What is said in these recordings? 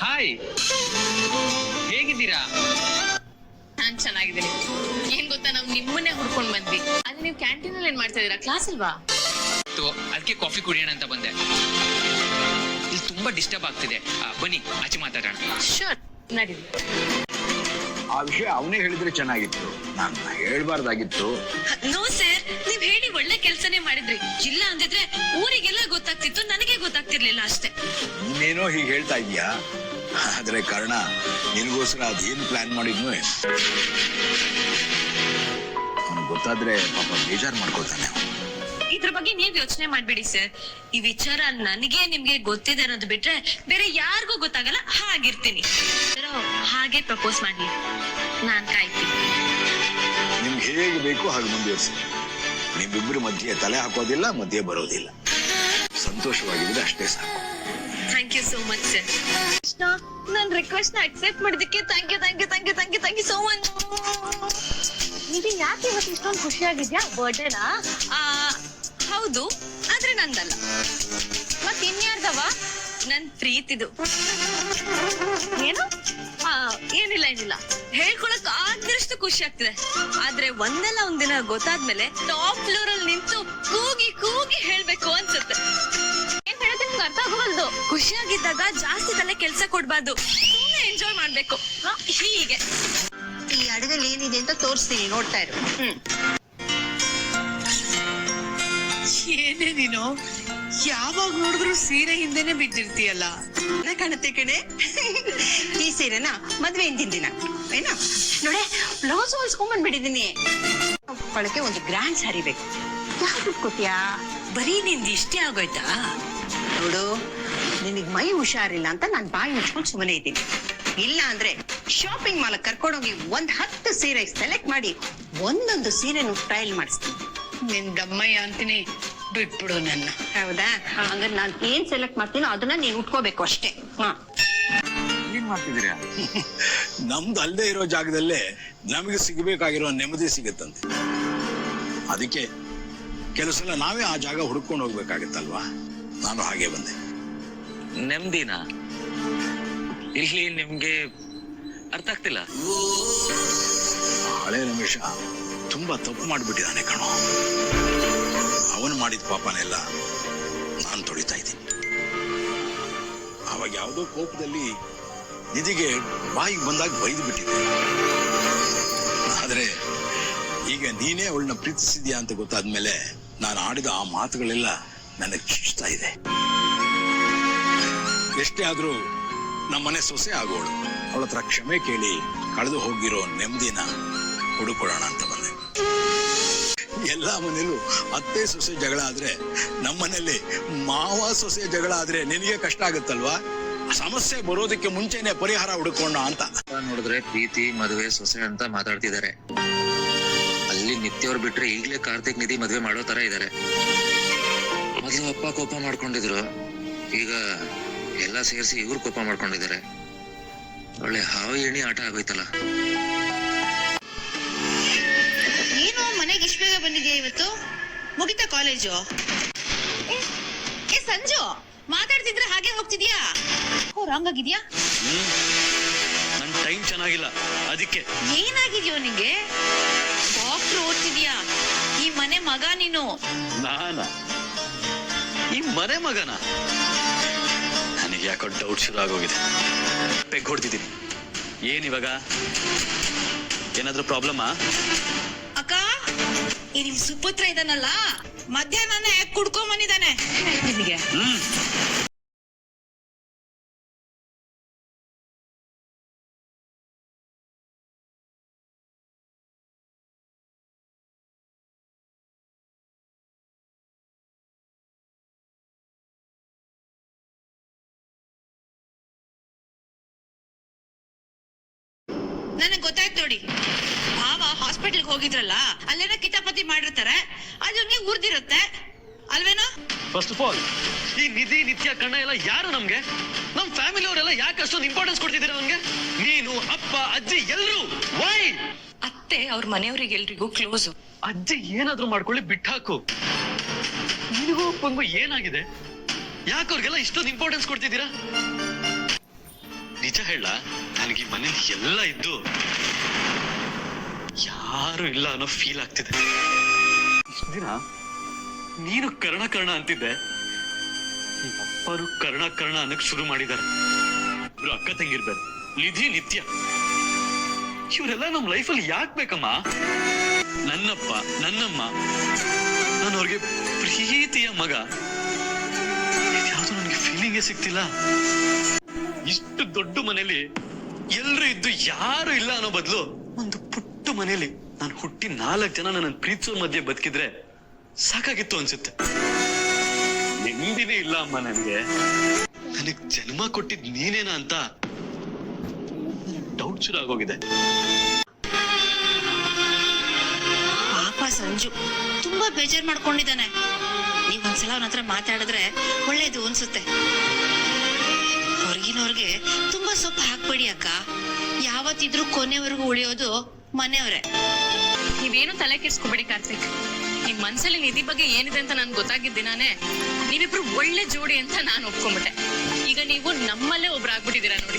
Hi ಹೇಗಿದ್ದೀರಾ? ನಾನ್ ಚೆನ್ನಾಗಿದ್ದೀನಿ. ಏನ್ ಗೊತ್ತಾ ನಾವ್ ನಿಮ್ಮನ್ನೇ ಹುಡ್ಕೊಂಡ್ ಬಂದ್ವಿ. ಅಲ್ಲಿ ನೀವು ಕ್ಯಾಂಟೀನ್ ಅಲ್ಲಿ ಏನ್ ಮಾಡ್ತಾ ಇದೀರಾ ಕ್ಲಾಸ್ ಅಲ್ವಾ? ಅದಕ್ಕೆ ಕಾಫಿ ಕುಡಿಯೋಣ ಅಂತ ಬಂದೆ. ಇಲ್ಲಿ ತುಂಬಾ ಡಿಸ್ಟರ್ಬ್ ಆಗ್ತಿದೆ. ಆ, ಬನ್ನಿ ಆಚೆ ಮಾತಾಡೋಣ. ಶೋರ್ ನಡೀರಿ ಆ ವಿಷಯ ಅವನೇ ಹೇಳಿದ್ರೆ ಚೆನ್ನಾಗಿತ್ತು. ನಾನು ಹೇಳ್ಬಾರ್ದಾಗಿತ್ತು. ನೋ ಸರ್ ನೀವ್ ಹೇಳಿ ಒಳ್ಳೆ ಕೆಲ್ಸನೇ ಮಾಡಿದ್ರಿ. ಇಲ್ಲ ಅಂದಿದ್ರೆ ಊರಿಗೆಲ್ಲ ಗೊತ್ತಾಗ್ತಿತ್ತು ನನಗೆ ಗೊತ್ತಾಗ್ತಿರ್ಲಿಲ್ಲ ಅಷ್ಟೇ. ನೀನೇನೋ ಹೀಗೆ ಹೇಳ್ತಾ ಇದೀಯಾ ಆದ್ರೆ ಕಾರಣ ನಿನಗೋಸ್ಕರ ಅದೇನ್ ಪ್ಲಾನ್ ಮಾಡಿದ್ನು ಗೊತ್ತಾದ್ರೆ ಪಾಪ ಬೇಜಾರು ಮಾಡ್ಕೊಳ್ತಾನೆ. ಇದ್ರ ಬಗ್ಗೆ ನೀವ್ ಯೋಚನೆ ಮಾಡ್ಬೇಡಿ ಸರ್. ಈ ವಿಚಾರ ನನಗೆ ನಿಮ್ಗೆ ಗೊತ್ತಿದೆ ಅನ್ನೋದು ಬಿಟ್ರೆ ಬೇರೆ ಯಾರಿಗೂ ಗೊತ್ತಾಗಲ್ಲ ಹಾಗಿರ್ತೀನಿ. ಹಾಗೆ ಪ್ರಪೋಸ್ ಮಾಡಿ ನಾನ್ ಕಾಯ್ತೀನಿ. ನಿಮ್ಗೆ ಹೇಗೆ ಬೇಕು ಹಾಗೆ ಮುಂದುವರಿಸಿ. ನಿಮ್ಮಿಬ್ಬರ ಮಧ್ಯೆ ತಲೆ ಹಾಕೋದಿಲ್ಲ ಮಧ್ಯೆ ಬರೋದಿಲ್ಲ. ಸಂತೋಷವಾಗಿದ್ರೆ ಅಷ್ಟೇ ಸಾಕು. Thank you so much sir Krishna ನನ್ ರಿಕ್ವೆಸ್ಟ್ನ ಅಕ್ಸೆಪ್ಟ್ ಮಾಡಿದಕ್ಕೆ thank you thank you thank you thank you thank you so much ನೀವು ಯಾಕೆ ಇವತ್ತು ಇಷ್ಟೊಂದು ಖುಷಿಯಾಗಿದ್ಯಾ? ಬರ್ಡೇನಾ ಹೌದು ಆದ್ರೆ ನಂದಲ್ಲ. ಮತ್ತೆ ಇನ್ಯಾರ್ದವ ನನ್ ಪ್ರೀತಿದು. ಏನು? ಆ, ಏನಿಲ್ಲ ಏನಿಲ್ಲ. ಹೇಳ್ಕೊಳಕ್ ಆದ್ರಷ್ಟು ಖುಷಿ ಆಗ್ತಿದೆ. ಆದ್ರೆ ಒಂದಲ್ಲ ಒಂದಿನ ಗೊತ್ತಾದ್ಮೇಲೆ ಟಾಪ್ ಫ್ಲೋರ್ ಅಲ್ಲಿ ನಿಂತು ಕೂಗಿ ಕೂಗಿ ಹೇಳ್ಬೇಕು ಅನ್ಸುತ್ತೆ. ಏನ್ ಹೇಳೋದು ನಿಮ್ಗೆ ಅರ್ಥ ಆಗೋವಲ್ದು? ಖುಷಿಯಾಗಿದ್ದಾಗ ಜಾಸ್ತಿ ತಲೆ ಕೆಲ್ಸ ಕೊಡ್ಬಾರ್ದು. ಸುಮ್ಮನೆ ಎಂಜಾಯ್ ಮಾಡ್ಬೇಕು. ಹ, ಹೀಗೆ. ಈ ಅಡಗಲ್ಲಿ ಏನಿದೆ ಅಂತ ತೋರಿಸ್ತೀನಿ ನೋಡ್ತಾ ಇರು. ಹ್ಮ್. ಏನೇ ನೀನು ಯಾವಾಗ ನೋಡಿದ್ರು ಸೀರೆ ಹಿಂದೆನೆ ಬಿದ್ದಿರ್ತೀಯಲ್ಲ. ಕಾಣುತ್ತೆ ಕಣೆ. ಈ ಸೀರೆನ ಮದ್ವೆ ಹಿಂದಿನ ದಿನ. ಏನ? ನೋಡೆ ಬ್ಲೌಸ್ ಹೊಲ್ಸ್ಕೊಂಡ್ಬಂದ್ಬಿಟ್ಟಿದೀನಿ ಬಳಕೆ ಒಂದು ಗ್ರ್ಯಾಂಡ್ ಸ್ಯಾರಿ ಬೇಕು. ಯಾಕೆ ದುಡ್ಡು ಕೊಟ್ಟಿಯಾ ಬರೀ ನಿಂದ ಇಷ್ಟೇ ಆಗೋಯ್ತಾ? ನೋಡು ನಿನಗೆ ಮೈ ಹುಷಾರಿಲ್ಲ ಅಂತ ನಾನು ಬಾಯಿ ಮುಚ್ಕೊಂಡು ಸುಮ್ಮನೆ ಇದ್ದೀನಿ. ಇಲ್ಲ ಅಂದ್ರೆ ಶಾಪಿಂಗ್ ಮಾಲ್ ಕರ್ಕೊಂಡೋಗಿ ಒಂದ್ ಹತ್ತು ಸೀರೆ ಸೆಲೆಕ್ಟ್ ಮಾಡಿ ಒಂದೊಂದು ಸೀರೆನು ಟ್ರಯಲ್ ಮಾಡಿಸ್ತೀನಿ. ನಿನ್ ದಮ್ಮಯ್ಯ ಅಂತೀನಿ. ಬಿಟ್ಬಿಡು ನನ್ನ. ಹೌದಾ? ಹಂಗಾರೆ ನಾನ್ ಏನ್ ಸೆಲೆಕ್ಟ್ ಮಾಡ್ತೀನೋ ಅದನ್ನ ನೀನ್ ಉಟ್ಕೋಬೇಕು ಅಷ್ಟೇ. ಹಾ. ಏನ್ ಮಾಡ್ತಿದ್ದೀರಾ? ನಮ್ದು ಅಲ್ಲದೆ ಇರೋ ಜಾಗದಲ್ಲೇ ನಮಗೆ ಸಿಗಬೇಕಾಗಿರೋ ನೆಮ್ಮದಿ ಸಿಗುತ್ತಂತೆ. ಅದಕ್ಕೆ ಕೆಲವು ಸಲ ನಾವೇ ಆ ಜಾಗ ಹುಡ್ಕೊಂಡು ಹೋಗ್ಬೇಕಾಗತ್ತಲ್ವಾ? ನಾನು ಹಾಗೆ ಬಂದೆ. ನೆಮ್ಮದಿನ? ಇಲ್ಲಿ ನಿಮ್ಗೆ ಅರ್ಥ ಆಗ್ತಿಲ್ಲ? ಹಳೆ ರಮೇಶ ತುಂಬಾ ತಪ್ಪು ಮಾಡ್ಬಿಟ್ಟಿದ್ದಾನೆ ಕಣೋ. ಅವನು ಮಾಡಿದ ಪಾಪನೆಲ್ಲ ನಾನು ತೊಳಿತಾ ಇದ್ದೀನಿ. ಅವಾಗ ಯಾವುದೋ ಕೋಪದಲ್ಲಿ ನಿಧಿಗೆ ಬಾಯಿಗೆ ಬಂದಾಗ ಬೈದು ಬಿಟ್ಟಿದ್ದೆ ಆದರೆ ಈಗ ನೀನೇ ಅವಳನ್ನ ಪ್ರೀತಿಸಿದ್ಯಾ ಅಂತ ಗೊತ್ತಾದ್ಮೇಲೆ ನಾನು ಆಡಿದ ಆ ಮಾತುಗಳೆಲ್ಲ ನನಗೆ ಚುಚ್ತಾ ಇದೆ. ಎಷ್ಟೇ ಆದ್ರೂ ನಮ್ಮನೆ ಸೊಸೆ ಆಗೋಳು. ಅವಳ ಹತ್ರ ಕ್ಷಮೆ ಕೇಳಿ ಕಳೆದು ಹೋಗಿರೋ ನೆಮ್ಮದಿನ ಹುಡುಕೊಳ್ಳೋಣ ಅಂತ ಬಂದೆ. ಎಲ್ಲಾ ಮನೇಲೂ ಅತ್ತೆ ಸೊಸೆ ಜಗಳ ಆದ್ರೆ ನಮ್ಮನೇಲಿ ಮಾವ ಸೊಸೆ ಜಗಳ ಆದ್ರೆ ನಿನಗೆ ಕಷ್ಟ ಆಗುತ್ತಲ್ವಾ? ಸಮಸ್ಯೆ ಬರೋದಕ್ಕೆ ಮುಂಚೆನೆ ಪರಿಹಾರ ಹುಡುಕೋಣ ಅಂತ. ನೋಡಿದ್ರೆ ಪ್ರೀತಿ, ಮದುವೆ, ಸೊಸೆ ಅಂತ ಮಾತಾಡ್ತಿದ್ದಾರೆ. ಅಲ್ಲಿ ನಿತ್ಯವ್ರು ಬಿಟ್ರೆ ಈಗಲೇ ಕಾರ್ತಿಕ್ ನಿಧಿ ಮದುವೆ ಮಾಡೋ ತರ ಇದಾರೆ. ಮೊದಲು ಅಪ್ಪ ಕೋಪ ಮಾಡ್ಕೊಂಡಿದ್ರು. ಈಗ ಎಲ್ಲ ಸೇರಿಸಿ ಇವ್ರು ಕೋಪ ಮಾಡ್ಕೊಂಡಿದ್ದಾರೆ. ಒಳ್ಳೆ ಹಾವು ಎಣಿ ಆಟ ಆಗೋಯ್ತಲ್ಲ. ಏನು ಇಷ್ಟು ಬೇಗ ಬಂದಿದ್ಯಾ ಇವತ್ತು? ಮುಗಿತಾ ಕಾಲೇಜು? ಏ ಸಂಜು ಮಾತಾಡ್ತಿದ್ರೆ ಹಾಗೆ ಹೋಗ್ತಿದ್ಯಾ? ಓ ರಾಂಗ್ ಆಗಿದ್ಯಾ? ನನ್ ಟೈಮ್ ಚೆನ್ನಾಗಿಲ್ಲ. ಅದಕ್ಕೆ. ಏನಾಗಿದ್ಯೋ ನಿಂಗೆ? ಡಾಕ್ಟರ್ ಓದ್ತಿದ್ಯಾ? ಈ ಮನೆ ಮಗ ನೀನು. ನಾನ? ಈ ಮನೆ ಮಗನ? ನನಗೆ ಯಾಕೋ ಡೌಟ್ ಶುರು ಆಗೋಗಿದೆ. ಪೆಗ್ ಹೊಡ್ತಿದ್ದೀನಿ ಏನಿವಾಗ ಏನಾದ್ರೂ ಪ್ರಾಬ್ಲಮಾ ಅಕ್ಕ ನಿಮ್ ಸುಪುತ್ರ ಇದಾನಲ್ಲ? ಮಧ್ಯಾಹ್ನನೇ ಕುಡ್ಕೊಂಡ್ ಬಂದಿದ್ದಾನೆ. ಹ್ಮ್ ನನಗ್ ಗೊತ್ತಾಯ್ತು ನೋಡಿ. ಭಾವ ಹಾಸ್ಪಿಟಲ್ಗೆ ಹೋಗಿದ್ರಲ್ಲ ಅಲ್ಲೇನ ಕಿತಾಪತಿ ಮಾಡಿರ್ತಾರೆ ಅದು ನೀವು ಉರ್ದಿರುತ್ತೆ. ಅಲ್ವೇನೋ? ಫಸ್ಟ್ ಆಫ್ ಆಲ್ ಈ ನಿಧಿ ನಿತ್ಯ ಕಣ್ಣ ಎಲ್ಲ ಯಾರು ನಮ್ಗೆ? ನಮ್ ಫ್ಯಾಮಿಲಿ ಅವರೆಲ್ಲ ಯಾಕೆ ಅಷ್ಟೊಂದು ಇಂಪಾರ್ಟೆನ್ಸ್ ಕೊಡ್ತಿದ್ದೀರಾ ನಮ್ಗೆ? ನೀನು ಅಪ್ಪ ಅಜ್ಜಿ ಎಲ್ರು ವೈ ಅತ್ತೆ ಅವ್ರ ಮನೆಯವ್ರಿಗೆಲ್ರಿಗೂ ಕ್ಲೋಸ್ ಅಜ್ಜಿ ಏನಾದ್ರೂ ಮಾಡ್ಕೊಳ್ಳಿ ಬಿಟ್ಟಾಕು ನಿನಗೂ ಅಪ್ಪಂಗೂ ಏನಾಗಿದೆ? ಯಾಕೆ ಅವ್ರಿಗೆಲ್ಲ ಇಷ್ಟೊಂದು ಇಂಪಾರ್ಟೆನ್ಸ್ ಕೊಡ್ತಿದ್ದೀರಾ? ನಿಜ ಹೇಳ ನನಗೆ ಮನೇಲಿ ಎಲ್ಲ ಇದ್ದು ಯಾರು ಇಲ್ಲ ಅನ್ನೋ ಫೀಲ್ ಆಗ್ತಿದೆ. ಇಷ್ಟು ದಿನ ನೀನು ಕರ್ಣ ಕರ್ಣ ಅಂತಿದ್ದೆ. ಅಪ್ಪರು ಕರ್ಣ ಕರ್ಣ ಅನ್ನಕ್ ಶುರು ಮಾಡಿದ್ದಾರೆ. ಇವ್ರು ಅಕ್ಕ ತಂಗಿರ್ಬೇಕು. ನಿಧಿ ನಿತ್ಯ. ಇವರೆಲ್ಲ ನಮ್ ಅಲ್ಲಿ ಯಾಕ್ ಬೇಕಮ್ಮ? ನನ್ನಪ್ಪ, ನನ್ನಮ್ಮ ನಾನು ಅವ್ರಿಗೆ ಪ್ರೀತಿಯ ಮಗ. ಯಾವ್ದು ನನಗೆ ಫೀಲಿಂಗೇ ಸಿಗ್ತಿಲ್ಲ. ಇಷ್ಟು ದೊಡ್ಡ ಮನೇಲಿ ಎಲ್ರು ಇದ್ದು ಯಾರು ಇಲ್ಲ ಅನ್ನೋ ಬದಲು ಒಂದು ಪುಟ್ಟ ಮನೇಲಿ ನಾನು ಹುಟ್ಟಿ ನಾಲ್ಕು ಜನ ನನ್ನ ಪ್ರೀತಿಸೋ ಮಧ್ಯೆ ಬದುಕಿದ್ರೆ ಸಾಕಾಗಿತ್ತು ಅನ್ಸುತ್ತೆ. ನೆಮ್ಮದಿನೇ ಇಲ್ಲ ಅಮ್ಮ ನನಗೆ. ನನಗ್ ಜನ್ಮ ಕೊಟ್ಟಿದ್ ನೀನೇನಾ ಅಂತ ಡೌಟ್ ಶುರು ಆಗೋಗಿದೆ. ಪಾಪ ಸಂಜು, ತುಂಬಾ ಬೇಜಾರ್ ಮಾಡ್ಕೊಂಡಿದ್ದಾನೆ. ನೀವ್ ಒಂದ್ಸಲ ಅವನ ಹತ್ರ ಮಾತಾಡಿದ್ರೆ ಒಳ್ಳೇದು ಅನ್ಸುತ್ತೆ. ಹೊರಗಿನವ್ರಿಗೆ ತುಂಬಾ ಸೊಪ್ಪು ಹಾಕ್ಬೇಡಿ ಅಕ್ಕ. ಯಾವತ್ತಿದ್ರೂ ಕೊನೆವರೆಗೂ ಉಳಿಯೋದು ಮನೆಯವ್ರೆ. ನೀವೇನು ತಲೆ ಕೆಡ್ಸ್ಕೊಬೇಡಿ ಕಾರ್ತಿಕ್. ನಿಮ್ ಮನ್ಸಲ್ಲಿ ನಿಧಿ ಬಗ್ಗೆ ಏನಿದೆ ಅಂತ ನನ್ ಗೊತ್ತಾಗಿದ್ದ ದಿನಾನೇ ನೀವಿಬ್ರು ಒಳ್ಳೆ ಜೋಡಿ ಅಂತ ನಾನು ಒಪ್ಕೊಂಡ್ಬಿಟ್ಟೆ ಈಗ ನೀವು ನಮ್ಮಲ್ಲೇ ಒಬ್ರು ಆಗ್ಬಿಟ್ಟಿದ್ದೀರಾ ನೋಡಿ.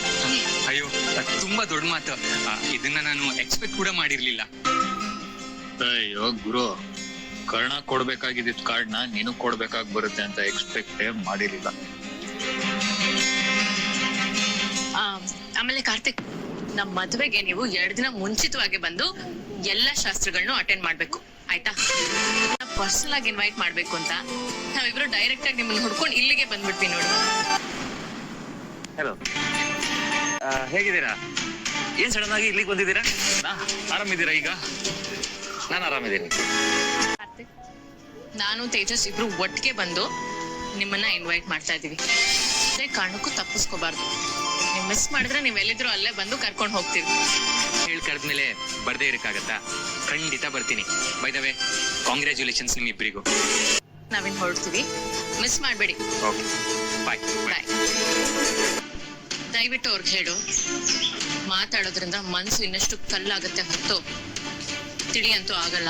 ಅಯ್ಯೋ ಅದ್ ತುಂಬಾ ದೊಡ್ಡ ಮಾತು. ಆ, ಇದನ್ನ ನಾನು ಎಕ್ಸ್ಪೆಕ್ಟ್ ಕೂಡ ಮಾಡಿರ್ಲಿಲ್ಲ. ಅಯ್ಯೋ ಗುರು ಕರ್ಣ ಕೊಡ್ಬೇಕಾಗಿದ್ದ ಕಾರ್ಡ್ನ ನೀನು ಕೊಡ್ಬೇಕಾಗಿ ಬರುತ್ತೆ ಅಂತ ಎಕ್ಸ್ಪೆಕ್ಟ್ ಮಾಡಿರ್ಲಿಲ್ಲ. ಆ, ಆಮೇಲೆ ಕಾರ್ತಿಕ್ ನಮ್ ಮದ್ವೆಗೆ ನೀವು ಎರಡ್ ದಿನ ಮುಂಚಿತವಾಗಿ ಬಂದು ಎಲ್ಲಾ ಶಾಸ್ತ್ರಗಳನ್ನು ಅಟೆಂಡ್ ಮಾಡ್ಬೇಕು. ಆಯ್ತಾ? ಪರ್ಸನಲ್ ಆಗಿ ಇನ್ವೈಟ್ ಮಾಡ್ಬೇಕು ಅಂತ ನಾವಿಬ್ರು ಡೈರೆಕ್ಟ್ ಆಗಿ ನಿಮ್ಮನ್ನ ಹುಡ್ಕೊಂಡು ಇಲ್ಲಿಗೆ ಬಂದ್ಬಿಡ್ತೀವಿ ನೋಡಿ. ಹಲೋ ಹೇಗಿದ್ದೀರಾ? ಏನ್ ಸಡನ್ ಆಗಿ ಇಲ್ಲಿಗೆ ಬಂದಿದ್ದೀರಾ? ಆರಾಮಿದ್ದೀರಾ ಈಗ? ನಾನು ಆರಾಮಿದ್ದೀನಿ. ನಾನು ತೇಜಸ್ ಇಬ್ರು ಒಟ್ಟಿಗೆ ಬಂದು ನಿಮ್ಮನ್ನ ಇನ್ವೈಟ್ ಮಾಡ್ತಾ ಇದೀವಿ ಅದೇ ಕಾರಣಕ್ಕೂ ತಪ್ಪಿಸ್ಕೋಬಾರ್ದು. ಮಿಸ್ ಮಾಡಿದ್ರೆ ನೀವ್ ಎಲ್ಲಿದ್ರು ಅಲ್ಲೇ ಬಂದು ಕರ್ಕೊಂಡು ಹೋಗ್ತೀವಿ. ಹೇಳ್ ಕರೆದ್ಮೇಲೆ ಬರ್ದೇ ಇರಕ್ಕಾಗತ್ತಾ? ಖಂಡಿತ ಬರ್ತೀನಿ. ಬೈ ದ ವೇ ಕಾಂಗ್ರ್ಯಾಚುಲೇಷನ್ಸ್ ನಿಮ್ಮಿಬ್ಬರಿಗೂ ನಾವಿನ್ ಹೊರಡ್ತೀವಿ. ಮಿಸ್ ಮಾಡಬೇಡಿ. ಓಕೆ ಬಾಯ್ ಬಾಯ್ ದಯವಿಟ್ಟು ಅವ್ರಿಗೆ ಹೇಳು. ಮಾತಾಡೋದ್ರಿಂದ ಮನ್ಸು ಇನ್ನಷ್ಟು ಕಲ್ಲಾಗತ್ತೆ ಹೊತ್ತು. ತಿಳಿಯಂತೂ ಆಗಲ್ಲ.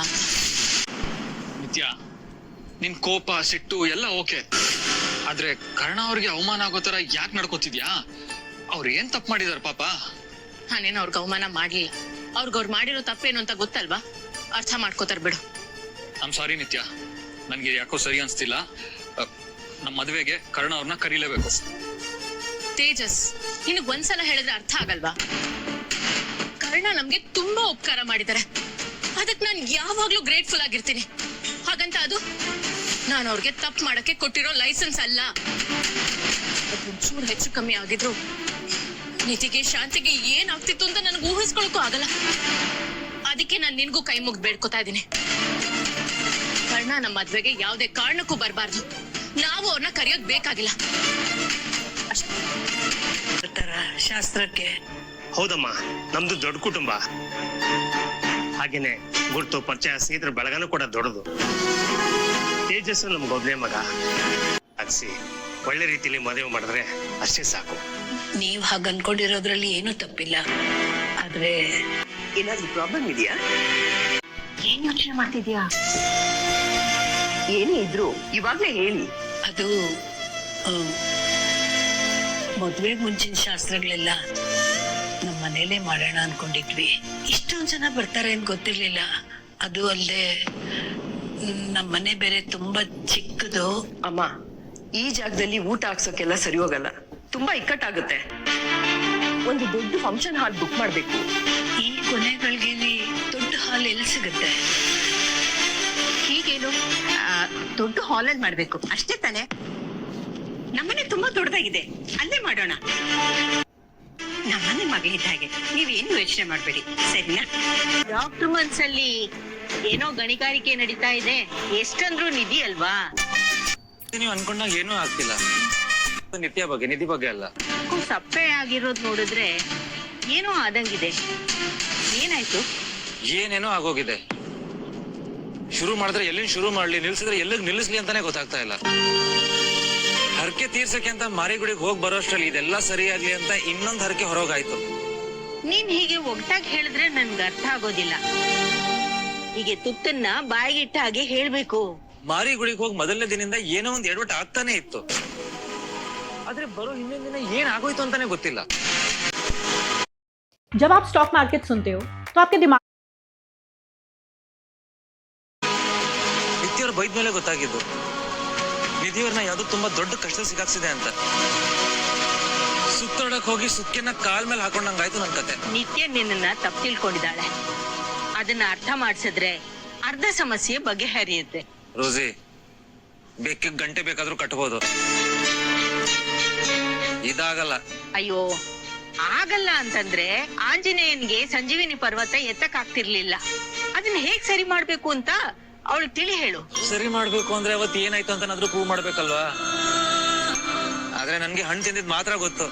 ನಿತ್ಯ ನಿನ್ ಕೋಪ ಸಿಟ್ಟು ಎಲ್ಲ ಓಕೆ ಆದ್ರೆ ಕರ್ಣ ಅವ್ರಿಗೆ ಅವಮಾನ ಆಗೋ ತರ ಯಾಕೆ ನಡ್ಕೋತಿದ್ಯಾ? ಅವ್ರು ಏನ್ ತಪ್ಪು ಮಾಡಿದಾರ ಪಾಪ? ನಾನೇನು ಅವ್ರಿಗೆ ಅವಮಾನ ಮಾಡ್ಲಿಲ್ಲ. ಅವ್ರಿಗೆ ಅವ್ರು ಮಾಡಿರೋ ತಪ್ಪೇನು ಅಂತ ಗೊತ್ತಲ್ವಾ? ಅರ್ಥ ಮಾಡ್ಕೋತಾರ ಬಿಡು. ಐಮ್ ಸಾರಿ ನಿತ್ಯ. ನನ್ಗೆ ಯಾಕೋ ಸರಿ ಅನ್ಸ್ತಿಲ್ಲ. ನಮ್ಮ ಮದುವೆಗೆ ಕರ್ಣ ಅವ್ರನ್ನ ಕರೀಲೇಬೇಕು. ತೇಜಸ್ ನಿನಗ್ ಒಂದ್ಸಲ ಹೇಳಿದ್ರೆ ಅರ್ಥ ಆಗಲ್ವಾ? ಕರ್ಣ ನಮ್ಗೆ ತುಂಬಾ ಉಪಕಾರ ಮಾಡಿದ್ದಾರೆ ಅದಕ್ಕೆ ನಾನು ಯಾವಾಗ್ಲೂ ಗ್ರೇಟ್ಫುಲ್ ಆಗಿರ್ತೀನಿ. ಹಾಗಂತ ಅದು? ನಾನು ಅವ್ರಿಗೆ ತಪ್ಪು ಮಾಡಕ್ಕೆ ಕೊಟ್ಟಿರೋ ಲೈಸೆನ್ಸ್ ಅಲ್ಲ. ಒಂಚೂರು ಹೆಚ್ಚು ಕಮ್ಮಿ ಆಗಿದ್ರು ನಿಧಿಗೆ ಶಾಂತಿಗೆ ಏನಾಗ್ತಿತ್ತು ಅಂತ ನನಗೆ ಊಹಿಸ್ಕೊಳಕ್ಕೂ ಆಗಲ್ಲ. ಅದಕ್ಕೆ ನಾನು ನಿನ್ಗೂ ಕೈ ಮುಗ್ದು ಬೇಡ್ಕೊತಾ ಇದ್ದೀನಿ. ಕರ್ಣ ನಮ್ಮ ಮದ್ವೆಗೆ ಯಾವುದೇ ಕಾರಣಕ್ಕೂ ಬರಬಾರ್ದು. ನಾವು ಅವ್ರನ್ನ ಕರೆಯೋದ್ ಬೇಕಾಗಿಲ್ಲ. ಬರ್ತಾರ ಶಾಸ್ತ್ರಕ್ಕೆ. ಹೌದಮ್ಮ ನಮ್ದು ದೊಡ್ಡ ಕುಟುಂಬ. ಹಾಗೇನೆ ಗುರ್ತು ಪರಿಚಯ ಸ್ನೇಹಿತರ ಬಳಗನೂ ಕೂಡ ದೊಡ್ಡದು. ತೇಜಸ್ಸು ನಮ್ಗೆ ಒಬ್ಬನೇ ಮಗ. ಅನ್ಸಿ ಒಳ್ಳೆ ರೀತಿಲಿ ಮದುವೆ ಮಾಡಿದ್ರೆ ಅಷ್ಟೇ ಸಾಕು. ನೀವ್ ಹಾಗ ಅನ್ಕೊಂಡಿರೋದ್ರಲ್ಲಿ ಏನು ತಪ್ಪಿಲ್ಲ. ಆದ್ರೆ ಏನಾದ್ರೂ ಪ್ರಾಬ್ಲಮ್ ಇದೆಯಾ? ಏನ್ ಯೋಚನೆ ಮಾಡ್ತಿದ್ಯಾ? ಏನೇ ಇದ್ರು ಇವಾಗ್ಲೇ ಹೇಳಿ. ಅದು ಮದ್ವೆ ಮುಂಚಿನ ಶಾಸ್ತ್ರಗಳೆಲ್ಲ ನಮ್ಮ ಮನೇಲೆ ಮಾಡೋಣ ಅನ್ಕೊಂಡಿದ್ವಿ. ಇಷ್ಟೊಂದ್ ಜನ ಬರ್ತಾರೆ ಅಂತ ಗೊತ್ತಿರ್ಲಿಲ್ಲ. ಅದು ಅಲ್ಲದೆ ನಮ್ಮ ಮನೆ ಬೇರೆ ತುಂಬಾ ಚಿಕ್ಕದು. ಅಮ್ಮ ಈ ಜಾಗದಲ್ಲಿ ಊಟ ಹಾಕ್ಸೋಕೆಲ್ಲ ಸರಿ ಹೋಗಲ್ಲ. ತುಂಬಾ ಇಕ್ಕಟ್ಟಾಗುತ್ತೆ. ಒಂದು ದೊಡ್ಡ ಫಂಕ್ಷನ್ ಹಾಲ್ ಬುಕ್ ಮಾಡ್ಬೇಕು. ಈ ಕೊನೆಗಳಿಗೆ ದೊಡ್ಡ ಹಾಲ್ ಎಲ್ಲಿ ಸಿಗುತ್ತೆ? ಹೀಗೇನು? ದೊಡ್ಡ ಹಾಲಲ್ಲಿ ಮಾಡ್ಬೇಕು. ಅಷ್ಟೇ ತಾನೆ? ನಮ್ಮನೆ ತುಂಬಾ ದೊಡ್ಡದಾಗಿದೆ. ಅಲ್ಲೇ ಮಾಡೋಣ. ನಮ್ಮನೆ ಮಗ ಇದ್ದ ಹಾಗೆ. ನೀವೇನು ಯೋಚನೆ ಮಾಡ್ಬೇಡಿ. ಸರಿನಾ ಡಾಕ್ಟರ್ ಮನ್ಸಲ್ಲಿ ಏನೋ ಗಣಿಗಾರಿಕೆ ನಡೀತಾ ಇದೆ. ಎಷ್ಟಂದ್ರೂ ನಿಧಿ ಅಲ್ವಾ? ನೀವು ಅನ್ಕೊಂಡಾಗ ಏನೂ ಆಗ್ತಿಲ್ಲ. ನಿತ್ಯ ಬಗ್ಗೆ ನಿಧಿ ಬಗ್ಗೆ ಅಲ್ಲ. ಸಪ್ಪೆ ಆಗಿರೋದ್ ನೋಡಿದ್ರೆ ಏನೋ ಆದಂಗಿದೆ. ಏನಾಯ್ತು? ಏನೇನೋ ಆಗೋಗಿದೆ. ಶುರು ಮಾಡಿದ್ರೆ ಎಲ್ಲಿಂದ ಶುರು ಮಾಡ್ಲಿ ನಿಲ್ಸಿದ್ರೆ ಎಲ್ಲಿಗೆ ನಿಲ್ಲಿಸ್ಲಿ ಅಂತಾನೆ ಗೊತ್ತಾಗ್ತಾ ಇಲ್ಲ. ಹರಕೆ ತೀರ್ಸಕ್ಕೆ ಅಂತ ಮಾರಿಗುಡಿಗೆ ಹೋಗಿ ಬರೋಷ್ಟ್ರಲ್ಲಿ ಇದೆಲ್ಲ ಸರಿಯಾಗ್ಲಿ ಅಂತ ಇನ್ನೊಂದು ಹರಕೆ ಹೊರಗಾಯ್ತು ನೀನ್ ಹೀಗೆ ಒಗ್ಟಾಗಿ ಹೇಳಿದ್ರೆ ನನ್ಗೆ ಅರ್ಥ ಆಗೋದಿಲ್ಲ. ಹೀಗೆ ತುತ್ತನ್ನ ಬಾಯಿಗಿಟ್ಟ ಹಾಗೆ ಹೇಳ್ಬೇಕು. ಮಾರಿಗುಡಿಗೆ ಹೋಗಿ ಮೊದಲನೇ ದಿನದಿಂದ ಏನೋ ಒಂದ್ ಎಡವಟ್ಟು ಆಗ್ತಾನೆ ಇತ್ತು. ಆದ್ರೆ ಬರೋ ಹಿಂದಿನ ದಿನ ಏನ್ ಆಗೋಯ್ತು ಅಂತಾನೆ ಗೊತ್ತಿಲ್ಲ जब आप स्टॉक मार्केट सुनते हो तो आपके दिमाग ನಿತ್ಯವ್ರು ಬೈದ ಮೇಲೆ ಗೊತ್ತಾಗಿದ್ದು ನಿಧಿಯವ್ರನ್ನ ಯಾವ್ದೋ ತುಂಬಾ ದೊಡ್ಡ ಕಷ್ಟ ಸಿಗಾಕ್ಸಿದೆ ಅಂತ ಸುತ್ತಾಡಕ್ ಹೋಗಿ ಸುಕ್ಕಿನ ಕಾಲ್ ಮೇಲೆ ಹಾಕೊಂಡಂಗಾಯ್ತು ನನ್ ಕತೆ ನಿತ್ಯ ನಿನ್ನನ್ನ ತಪ್ಪು ತಿಳ್ಕೊಂಡಿದ್ದಾಳೆ ಅದನ್ನ ಅರ್ಥ ಮಾಡಿಸಿದ್ರೆ ಅರ್ಧ ಸಮಸ್ಯೆ ಬಗೆಹರಿಯುತ್ತೆ ರೋಸಿ ಬೇಕಿಗ್ ಗಂಟೆ ಬೇಕಾದ್ರೂ ಕಟ್ಬೋದು ಇದಾಗಲ್ಲ. ಅಯ್ಯೋ ಆಗಲ್ಲ ಅಂತಂದ್ರೆ ಆಂಜನೇಯನ್ಗೆ ಸಂಜೀವಿನಿ ಪರ್ವತ ಎತ್ತಕ್ ಆಗ್ತಿರ್ಲಿಲ್ಲ ಅದನ್ನ ಹೇಗ್ ಸರಿ ಮಾಡ್ಬೇಕು ಅಂತ ಅವಳು ತಿಳಿ ಹೇಳು. ಸರಿ ಮಾಡ್ಬೇಕು ಅಂದ್ರೆ ಅವತ್ ಏನಾಯ್ತು ಅಂತನಾದ್ರೂ ಪ್ರೂವ್ ಮಾಡ್ಬೇಕಲ್ವಾ? ಆದ್ರೆ ನನ್ಗೆ ಹಣ್ಣು ತಿಂದಿದ್ ಮಾತ್ರ ಗೊತ್ತು.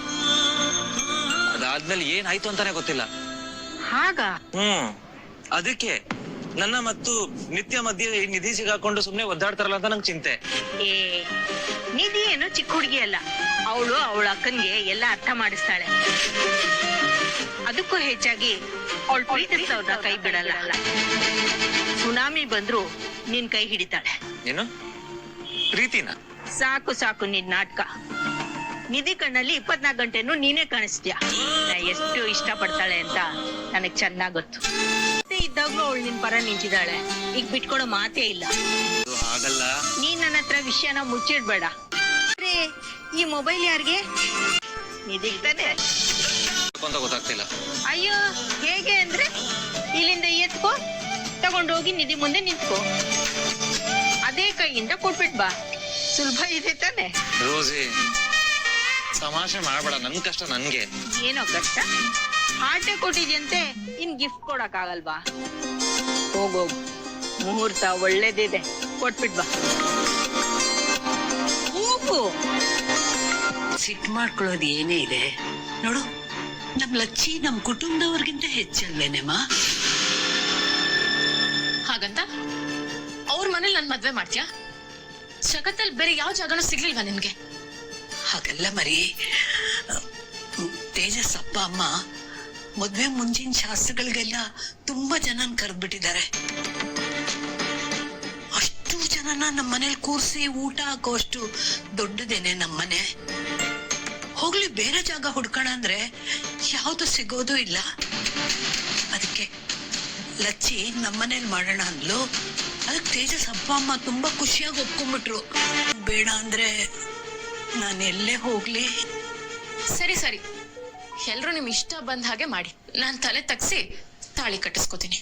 ಅದಾದ್ಮೇಲೆ ಏನಾಯ್ತು ಅಂತಾನೆ ಗೊತ್ತಿಲ್ಲ. ಹಾಗ? ಹ್ಮ್. ಅದಕ್ಕೆ ನನ್ನ ಮತ್ತು ನಿತ್ಯ ಮಧ್ಯೆ ಈ ನಿಧಿ ಸಿಗಾಕೊಂಡು ಸುಮ್ನೆ ಒದ್ದಾಡ್ತಾರಲ್ಲ ಅಂತ ನಂಗೆ ಚಿಂತೆ. ಏ ನಿಧಿ ಏನು ಚಿಕ್ಕ ಹುಡುಗಿ ಅಲ್ಲ. ಅವಳು ಅವಳ ಅಕ್ಕನ್ಗೆ ಎಲ್ಲ ಅರ್ಥ ಮಾಡಿಸ್ತಾಳೆ. ಅದಕ್ಕೂ ಹೆಚ್ಚಾಗಿ ಅವಳು ಪ್ರೀತಿಸ್ತವ್ರನ್ನ ಕೈ ಬಿಡಲ್ಲ. ಸುನಾಮಿ ಬಂದ್ರು ನಿನ್ ಕೈ ಹಿಡಿತಾಳೆ. ಏನು? ಪ್ರೀತಿನ? ಸಾಕು ಸಾಕು ನಿನ್ ನಾಟಕ. ನಿಧಿ ಕಣ್ಣಲ್ಲಿ ಇಪ್ಪತ್ನಾಲ್ಕು ಗಂಟೆನೂ ನೀನೇ ಕಾಣಿಸ್ತೀಯ? ನಾ ಎಷ್ಟು ಇಷ್ಟ ಪಡ್ತಾಳೆ ಅಂತ ನನಗ್ ಚೆನ್ನಾಗ್ ಗೊತ್ತು. ಇದ್ದಾಗ್ಲೂ ಅವಳು ನಿನ್ ಪರ ನಿಂತಿದ್ದಾಳೆ. ಈಗ ಬಿಟ್ಕೊಡೋ ಮಾತೇ ಇಲ್ಲ. ಇದು ಹಾಗಲ್ಲ. ನೀನ್ ನನ್ನ ಹತ್ರ ವಿಷಯನ ಮುಚ್ಚಿಡ್ಬೇಡ. ಅರೆ, ಈ ಮೊಬೈಲ್ ಯಾರಿಗೆ? ನಿದಿಗ್ತಾನೆ ಅಂತ ಗೊತ್ತಾಗ್ತಿಲ್ಲ. ಅಯ್ಯೋ ಹೇಗೆ ಅಂದ್ರೆ? ಇಲ್ಲಿಂದ ಎತ್ಕೋ ತಗೊಂಡೋಗಿ ನಿಧಿ ಮುಂದೆ ನಿಂತ್ಕೋ. ಅದೇ ಕೈಯಿಂದ ಕೊಟ್ಬಿಟ್ ಬಾ. ಸುಲಭ ಇದೆ ತಾನೆ? ರೋಸಿ ತಮಾಷೆ ಮಾಡ್ಬೇಡ. ನನ್ ಕಷ್ಟ ನನ್ಗೆ. ಏನೋ ಕಷ್ಟ? ಆಟೆ ಕೊಟ್ಟಿದ್ಯಂತೆ ಇನ್ ಗಿಫ್ಟ್ ಕೊಡಕ್ ಆಗಲ್ವಾ ಹೋಗೋಗು ಮುಹೂರ್ತ ಒಳ್ಳೇದಿದೆ ಕೊಟ್ಬಿಟ್ ಬಾ ಹೋಗು. ಸಿಟ್ ಮಾಡ್ಕೊಳ್ಳೋದು ಏನೇ ಇದೆ? ನೋಡು ನಮ್ ಲಚ್ಚಿ ನಮ್ ಕುಟುಂಬದವ್ರಿಗಿಂತ ಹೆಚ್ಚಲ್ವೇನೆಮ್ಮ? ಹಾಗಂತ? ಅವ್ರ ಮನೇಲಿ ನನ್ ಮದ್ವೆ ಮಾಡ್ತೀಯಾ? ಜಗತ್ತಲ್ಲಿ ಬೇರೆ ಯಾವ ಜಾಗನೂ ಸಿಗ್ಲಿಲ್ವಾ ನಿನ್ಗೆ ಹಾಗಲ್ಲ ಮರಿ. ತೇಜಸ್ ಅಪ್ಪ ಅಮ್ಮ ಮದ್ವೆ ಮುಂಚಿನ ಶಾಸ್ತ್ರಗಳಿಗೆಲ್ಲ ತುಂಬಾ ಜನನ್ ಕರೆದ್ಬಿಟ್ಟಿದ್ದಾರೆ. ಅಷ್ಟು ಜನನ ನಮ್ಮ ಮನೇಲಿ ಕೂರಿಸಿ ಊಟ ಹಾಕೋ ಅಷ್ಟು ದೊಡ್ಡದೇನೆ ನಮ್ಮನೆ ಹೋಗ್ಲಿ, ಬೇರೆ ಜಾಗ ಹುಡ್ಕೋಣ ಅಂದ್ರೆ ಯಾವ್ದು ಸಿಗೋದು ಇಲ್ಲ. ಅದಕ್ಕೆ ಲಚ್ಚಿ ನಮ್ಮನೇಲಿ ಮಾಡೋಣ ಅಂದ್ಲು. ಅದಕ್ಕೆ ತೇಜಸ್ ಅಪ್ಪ, ಅಮ್ಮ ತುಂಬಾ ಖುಷಿಯಾಗಿ ಒಪ್ಕೊಂಡ್ಬಿಟ್ರು. ಬೇಡ ಅಂದ್ರೆ ನಾನು ಎಲ್ಲೇ ಹೋಗ್ಲಿ. ಸರಿ ಸರಿ. ಎಲ್ರು ನಿಮ್ ಇಷ್ಟ ಬಂದ ಹಾಗೆ ಮಾಡಿ. ನಾನ್ ತಲೆ ತಗ್ಸಿ ತಾಳಿ ಕಟ್ಟಿಸ್ಕೊತೀನಿ.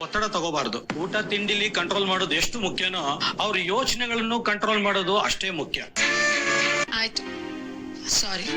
ಒತ್ತಡ ತಗೋಬಾರ್ದು. ಊಟ ತಿಂಡಿಲಿ ಕಂಟ್ರೋಲ್ ಮಾಡೋದು ಎಷ್ಟು ಮುಖ್ಯನೋ ಅವ್ರ ಯೋಚನೆಗಳನ್ನು ಕಂಟ್ರೋಲ್ ಮಾಡೋದು ಅಷ್ಟೇ ಮುಖ್ಯ. ಆಯ್ತು. ಸಾರಿ